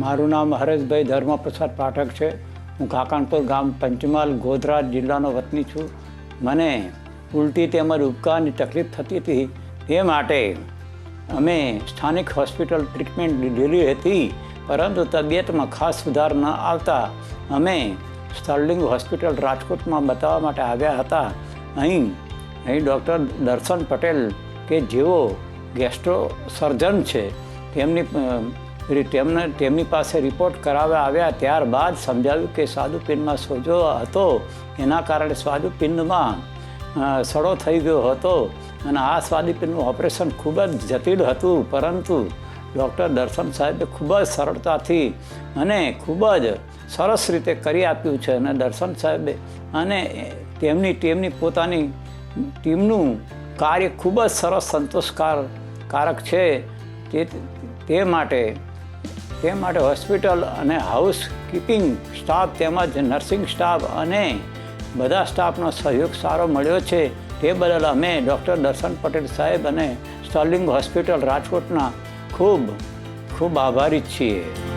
મારું નામ હરેશભાઈ ધર્મપ્રસાદ પાઠક છે. હું કાકાણપુર ગામ પંચમહાલ, ગોધરા જિલ્લાનો વતની છું. મને ઉલટી તેમજ ઉપકારની તકલીફ થતી હતી. તે માટે અમે સ્થાનિક હોસ્પિટલ ટ્રીટમેન્ટ લીધેલી હતી. પરંતુ તબિયતમાં ખાસ સુધાર ન આવતા અમે સ્ટર્લિંગ હોસ્પિટલ રાજકોટમાં બતાવવા માટે આવ્યા હતા. અહીં અહીં ડૉક્ટર દર્શન પટેલ કે જેઓ ગેસ્ટ્રો સર્જન છે, તેમની રી- તેમને તેમની પાસે રિપોર્ટ કરાવવા આવ્યા ત્યારબાદ સમજાવ્યું કે સ્વાદુપિંડમાં સોજો હતો. એના કારણે સ્વાદુપિંડમાં સડો થઈ ગયો હતો અને આ સ્વાદુપિંડનું ઓપરેશન ખૂબ જ જટિલ હતું. પરંતુ ડૉક્ટર દર્શન સાહેબે ખૂબ જ સરળતાથી અને ખૂબ જ સરસ રીતે કરી આપ્યું છે અને દર્શન સાહેબે અને તેમની ટીમની પોતાની ટીમનું કાર્ય ખૂબ જ સરસ સંતોષકાર કારક છે. તે તે માટે તે માટે હોસ્પિટલ અને હાઉસ કીપિંગ સ્ટાફ તેમજ નર્સિંગ સ્ટાફ અને બધા સ્ટાફનો સહયોગ સારો મળ્યો છે. તે બદલ અમે ડૉક્ટર દર્શન પટેલ સાહેબ અને સ્ટર્લિંગ હોસ્પિટલ રાજકોટના ખૂબ ખૂબ આભારી છીએ.